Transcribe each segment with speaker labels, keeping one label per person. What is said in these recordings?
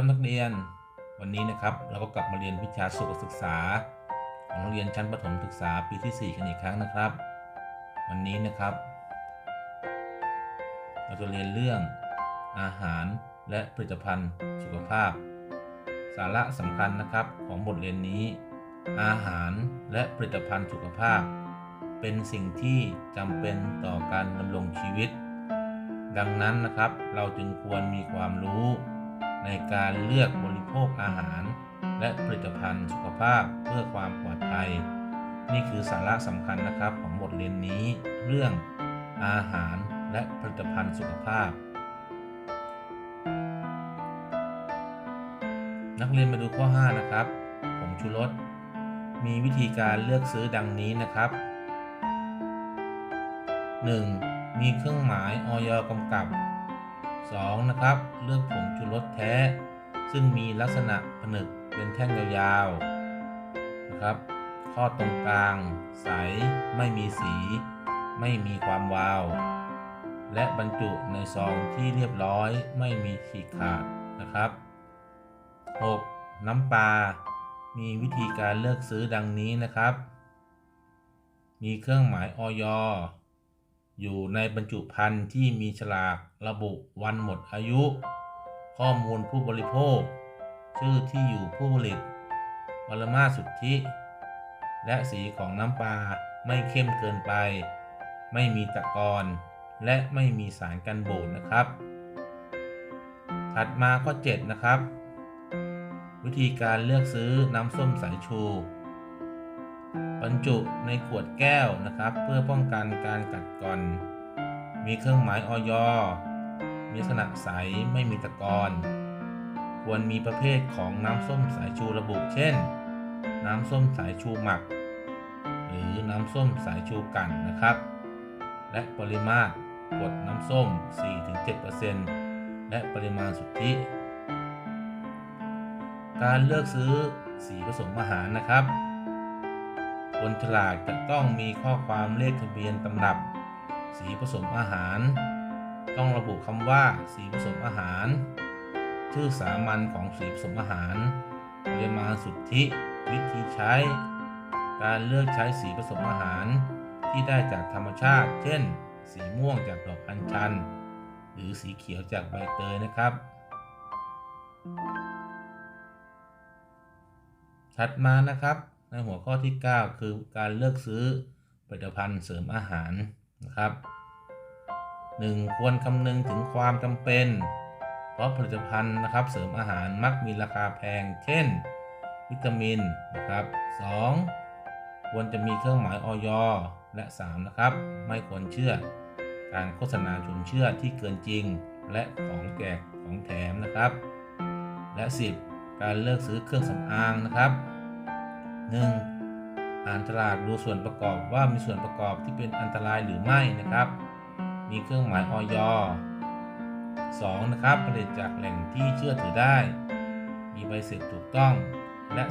Speaker 1: ครับนักเรียน วันนี้นะครับเราก็กลับมาเรียนวิชาสุขศึกษา ของโรงเรียนชั้นประถมศึกษาปีที่ 4 กันอีกครั้งนะครับ วันนี้นะครับ เราจะเรียนเรื่องอาหารและผลิตภัณฑ์สุขภาพ สาระสำคัญนะครับของบทเรียนนี้ อาหารและผลิตภัณฑ์สุขภาพ เป็นสิ่งที่จำเป็นต่อการดำรงชีวิต ดังนั้นนะครับเราจึงควรมีความรู้ ในการเลือกบริโภคอาหาร และผลิตภัณฑ์สุขภาพเพื่อความปลอดภัย นี่คือสาระสำคัญนะครับของบทเรียนนี้ เรื่องอาหารและผลิตภัณฑ์สุขภาพ นักเรียนมาดูข้อ 5 นะครับผงชูรสมีวิธีการเลือกซื้อดังนี้นะครับ 1. มีเครื่องหมายออยกำกับ 2. นะครับ เลือกผงชูรสแท้ ซึ่งมีลักษณะผนึกเป็นแท่งยาวๆนะครับ ข้อตรงกลาง ใส ไม่มีสี ไม่มีความวาว และบรรจุในซองที่เรียบร้อยไม่มีฉีกขาดนะครับ 6. น้ำปลา มีวิธีการเลือกซื้อดังนี้นะครับ มีเครื่องหมายออย อยู่ในบรรจุภัณฑ์ที่มีฉลากระบุวันหมดอายุ ข้อมูลผู้บริโภค ชื่อที่อยู่ผู้ผลิตปรมาสุทธิ และสีของน้ำปลาไม่เข้มเกินไป ไม่มีตะกอนและไม่มีสารกันบูดนะครับ ถัดมาข้อ 7 นะครับ วิธีการเลือกซื้อน้ำส้มสายชู บรรจุในขวดแก้วนะครับ เพื่อป้องกันการกัดกร่อน มีเครื่องหมายออยมีลักษณะใสไม่มีตะกอนควรมีประเภทของน้ำส้มสายชูระบุ เช่น น้ำส้มสายชูหมัก หรือน้ำส้มสายชูกั่นนะครับ และปริมาตรกดน้ำส้ม 4-7%และปริมาณสุทธิ การเลือกซื้อสีผสมอาหารนะครับ บนฉลากจะต้องมีข้อความเลขทะเบียนตำรับ สีผสมอาหาร ต้องระบุคำว่าสีผสมอาหาร ชื่อสามัญของสีผสมอาหารปริมาณสุทธิวิธีใช้ การเลือกใช้สีผสมอาหาร ที่ได้จากธรรมชาติ เช่น สีม่วงจากดอกอัญชัน หรือสีเขียวจากใบเตยนะครับถัดมานะครับ ในหัวข้อที่ 9 คือการเลือกซื้อผลิตภัณฑ์เสริมอาหารนะครับ 1. ควรคำนึงถึงความจำเป็น เพราะผลิตภัณฑ์นะครับเสริมอาหารมักมีราคาแพง เช่น วิตามินนะครับ 2. ควรจะมีเครื่องหมายออยและ 3. นะครับ ไม่ควรเชื่อการโฆษณาชวนเชื่อที่เกินจริง และของแจกของแถมนะครับ และ 10. การเลือกซื้อเครื่องสำอางนะครับ 1. อ่านฉลากดูส่วนประกอบว่ามีส่วนประกอบที่เป็นอันตรายหรือไม่นะครับ มีเครื่องหมายออย 2. นะครับผลิตจากแหล่งที่เชื่อถือได้ มีใบเสร็จถูกต้อง และ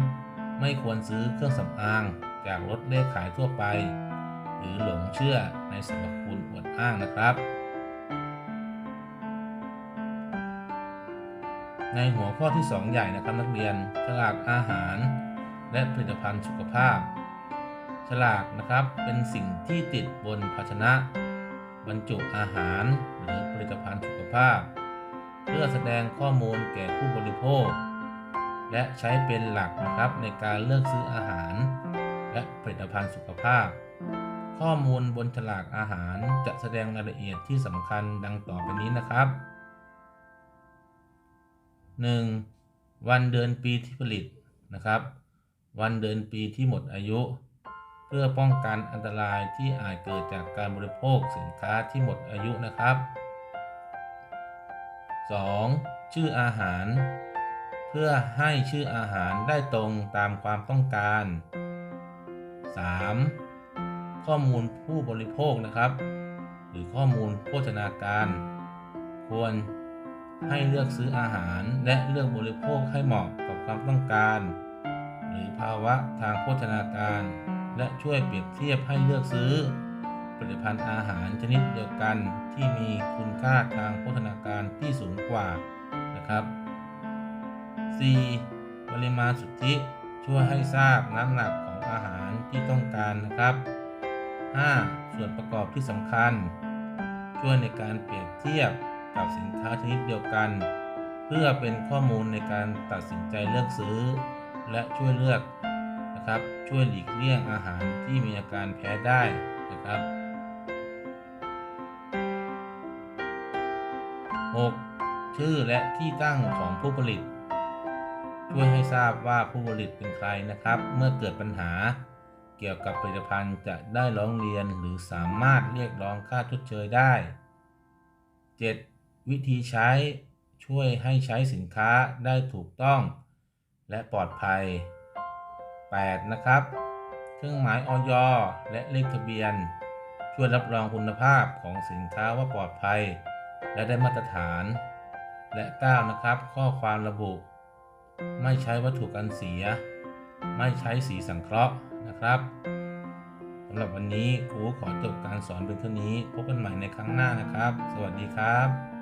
Speaker 1: 3. ไม่ควรซื้อเครื่องสำอางจากรถเลขขายทั่วไป หรือหลงเชื่อในสรรพคุณอวดอ้างนะครับ ในหัวข้อที่ 2 ใหญ่นะครับนักเรียนฉลากอาหาร และผลิตภัณฑ์สุขภาพ ฉลากนะครับเป็นสิ่งที่ติดบนภาชนะ บรรจุอาหารหรือผลิตภัณฑ์สุขภาพ เพื่อแสดงข้อมูลแก่ผู้บริโภค และใช้เป็นหลักนะครับในการเลือกซื้ออาหาร และผลิตภัณฑ์สุขภาพ ข้อมูลบนฉลากอาหารจะแสดงรายละเอียดที่สำคัญดังต่อไปนี้นะครับ 1. วันเดือนปีที่ผลิตนะครับ วันเดือนปีที่หมดอายุ เพื่อป้องกันอันตรายที่อาจเกิดจากการบริโภคสินค้าที่หมดอายุนะครับ 2. ชื่ออาหาร เพื่อให้ชื่ออาหารได้ตรงตามความต้องการ 3. ข้อมูลผู้บริโภคนะครับ หรือข้อมูลโภชนาการ ควรให้เลือกซื้ออาหารและเลือกบริโภคให้เหมาะกับความต้องการ หรือภาวะทางโภชนาการ และช่วยเปรียบเทียบให้เลือกซื้อ ผลิตภัณฑ์อาหารชนิดเดียวกันที่มีคุณค่าทางโภชนาการที่สูงกว่านะครับ 4. ปริมาณสุทธิช่วยให้ทราบน้ำหนักของอาหารที่ต้องการนะครับ 5. ส่วนประกอบที่สำคัญ ช่วยในการเปรียบเทียบกับสินค้าชนิดเดียวกัน เพื่อเป็นข้อมูลในการตัดสินใจเลือกซื้อ และช่วยเลือกนะครับ ช่วยหลีกเลี่ยงอาหารที่มีอาการแพ้ได้นะครับ 6. ชื่อและที่ตั้งของผู้ผลิต ช่วยให้ทราบว่าผู้ผลิตเป็นใครนะครับ เมื่อเกิดปัญหาเกี่ยวกับผลิตภัณฑ์จะได้ร้องเรียนหรือสามารถเรียกร้องค่าชดเชยได้ 7. วิธีใช้ช่วยให้ใช้สินค้าได้ถูกต้อง และปลอดภัย 8. นะครับ เครื่องหมายออยและเลขทะเบียน ช่วยรับรองคุณภาพของสินค้าว่าปลอดภัย และได้มาตรฐาน และ 9 นะครับ ข้อความระบุ ไม่ใช้วัตถุกันเสีย ไม่ใช้สีสังเคราะห์นะครับสำหรับวันนี้ครูขอจบการสอนเป็นเท่านี้ พบกันใหม่ในครั้งหน้านะครับ สวัสดีครับ